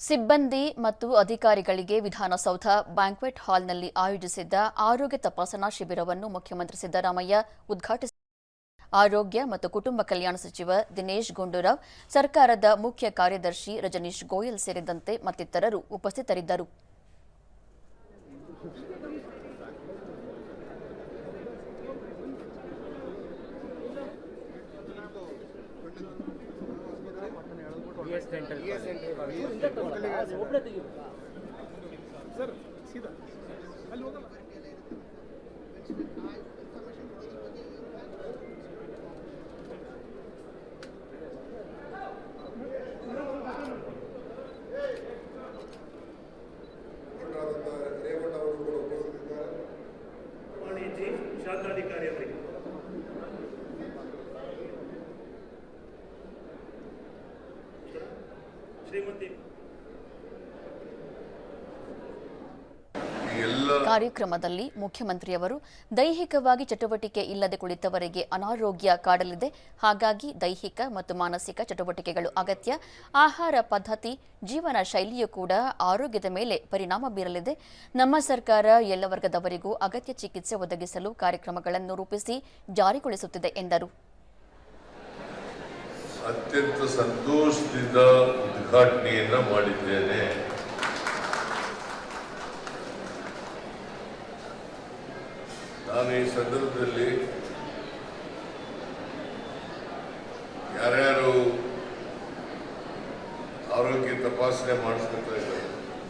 ಸಿಬ್ಬಂದಿ ಮತ್ತು ಅಧಿಕಾರಿಗಳಿಗೆ ವಿಧಾನಸೌಧ ಬ್ಯಾಂಕ್ವೆಟ್ ಹಾಲ್ನಲ್ಲಿ ಆಯೋಜಿಸಿದ್ದ ಆರೋಗ್ಯ ತಪಾಸಣಾ ಶಿಬಿರವನ್ನು ಮುಖ್ಯಮಂತ್ರಿ ಸಿದ್ದರಾಮಯ್ಯ ಉದ್ಘಾಟಿಸಿದರು ಆರೋಗ್ಯ ಮತ್ತು ಕುಟುಂಬ ಕಲ್ಯಾಣ ಸಚಿವ ದಿನೇಶ್ ಗುಂಡೂರಾವ್, ಸರ್ಕಾರದ ಮುಖ್ಯ ಕಾರ್ಯದರ್ಶಿ ರಜನೀಶ್ ಗೋಯಲ್ ಸೇರಿದಂತೆ ಮತ್ತಿತರರು ಉಪಸ್ಥಿತರಿದ್ದರು. ಯುಎಸ್ ಡೆಂಟಲ್ ಕಾರ್ಯಕ್ರಮದಲ್ಲಿ ಮುಖ್ಯಮಂತ್ರಿಯವರು ದೈಹಿಕವಾಗಿ ಚಟುವಟಿಕೆ ಇಲ್ಲದೆ ಕುಳಿತವರಿಗೆ ಅನಾರೋಗ್ಯ ಕಾಡಲಿದೆ. ಹಾಗಾಗಿ ದೈಹಿಕ ಮತ್ತು ಮಾನಸಿಕ ಚಟುವಟಿಕೆಗಳು ಅಗತ್ಯ. ಆಹಾರ ಪದ್ಧತಿ ಜೀವನ ಶೈಲಿಯೂ ಕೂಡ ಆರೋಗ್ಯದ ಮೇಲೆ ಪರಿಣಾಮ ಬೀರಲಿದೆ. ನಮ್ಮ ಸರ್ಕಾರ ಎಲ್ಲ ವರ್ಗದವರಿಗೂ ಅಗತ್ಯ ಚಿಕಿತ್ಸೆ ಒದಗಿಸಲು ಕಾರ್ಯಕ್ರಮಗಳನ್ನು ರೂಪಿಸಿ ಜಾರಿಗೊಳಿಸುತ್ತಿದೆ ಎಂದರು. ಅತ್ಯಂತ ಸಂತೋಷದಿಂದ ಉದ್ಘಾಟನೆಯನ್ನ ಮಾಡಿದ್ದೇನೆ. ನಾನು ಈ ಸಂದರ್ಭದಲ್ಲಿ ಯಾರ್ಯಾರು ಆರೋಗ್ಯ ತಪಾಸಣೆ ಮಾಡಿಸ್ಕೊಳ್ತಾ ಇದ್ದಾರೆ,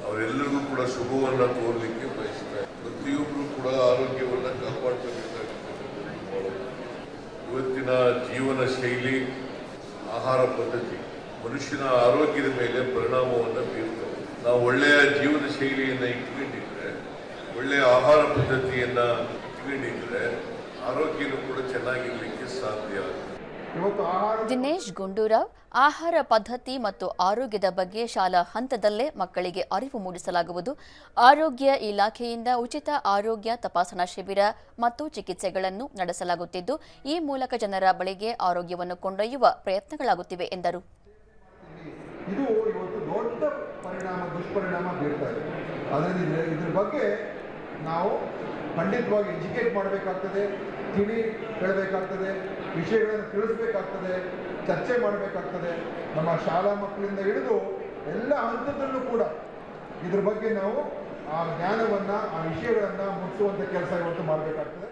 ಅವರೆಲ್ಲರಿಗೂ ಕೂಡ ಶುಭವನ್ನ ತೋರ್ಲಿಕ್ಕೆ ಬಯಸ್ತಾರೆ ಪ್ರತಿಯೊಬ್ಬರು ಕೂಡ ಆರೋಗ್ಯವನ್ನ ಕಾಪಾಡ್ಕೋಬೇಕಾಗುತ್ತೆ ಇವತ್ತಿನ ಜೀವನ ಶೈಲಿ ಆಹಾರ ಪದ್ಧತಿ. ಮನುಷ್ಯನ ಆರೋಗ್ಯದ ಮೇಲೆ ಪರಿಣಾಮವನ್ನು ಬೀರುತ್ತದೆ ನಾವು ಒಳ್ಳೆಯ ಜೀವನ ಶೈಲಿಯನ್ನು ಇಟ್ಕೊಂಡಿದ್ರೆ, ಒಳ್ಳೆಯ ಆಹಾರ ಪದ್ಧತಿಯನ್ನು ಇಟ್ಕೊಂಡಿದ್ರೆ, ಆರೋಗ್ಯನೂ ಕೂಡ ಚೆನ್ನಾಗಿರಲಿಕ್ಕೆ ಸಾಧ್ಯ. ಆಗುತ್ತೆ ದಿನೇಶ್ ಗುಂಡೂರಾವ್ ಆಹಾರ ಪದ್ಧತಿ ಮತ್ತು ಆರೋಗ್ಯದ ಬಗ್ಗೆ ಶಾಲಾ ಹಂತದಲ್ಲೇ ಮಕ್ಕಳಿಗೆ ಅರಿವು ಮೂಡಿಸಲಾಗುವುದು. ಆರೋಗ್ಯ ಇಲಾಖೆಯಿಂದ ಉಚಿತ ಆರೋಗ್ಯ ತಪಾಸಣಾ ಶಿಬಿರ ಮತ್ತು ಚಿಕಿತ್ಸೆಗಳನ್ನು ನಡೆಸಲಾಗುತ್ತಿದ್ದು ಈ ಮೂಲಕ ಜನರ ಬಳಿಗೆ ಆರೋಗ್ಯವನ್ನು ಕೊಂಡೊಯ್ಯುವ ಪ್ರಯತ್ನಗಳಾಗುತ್ತಿವೆ ಎಂದರು. ಇದ್ರ ಬಗ್ಗೆ ನಾವು ಖಂಡಿತವಾಗಿ ಎಜುಕೇಟ್ ಮಾಡಬೇಕಾಗ್ತದೆ, ತಿಳಿ ಹೇಳಬೇಕಾಗ್ತದೆ, ವಿಷಯಗಳನ್ನು ತಿಳಿಸ್ಬೇಕಾಗ್ತದೆ, ಚರ್ಚೆ ಮಾಡಬೇಕಾಗ್ತದೆ. ನಮ್ಮ ಶಾಲಾ ಮಕ್ಕಳಿಂದ ಹಿಡಿದು ಎಲ್ಲ ಹಂತದಲ್ಲೂ ಕೂಡ ಇದ್ರ ಬಗ್ಗೆ ನಾವು ಆ ಜ್ಞಾನವನ್ನು, ಆ ವಿಷಯಗಳನ್ನು ಮುಟ್ಟಿಸುವಂಥ ಕೆಲಸ ಇವತ್ತು ಮಾಡಬೇಕಾಗ್ತದೆ.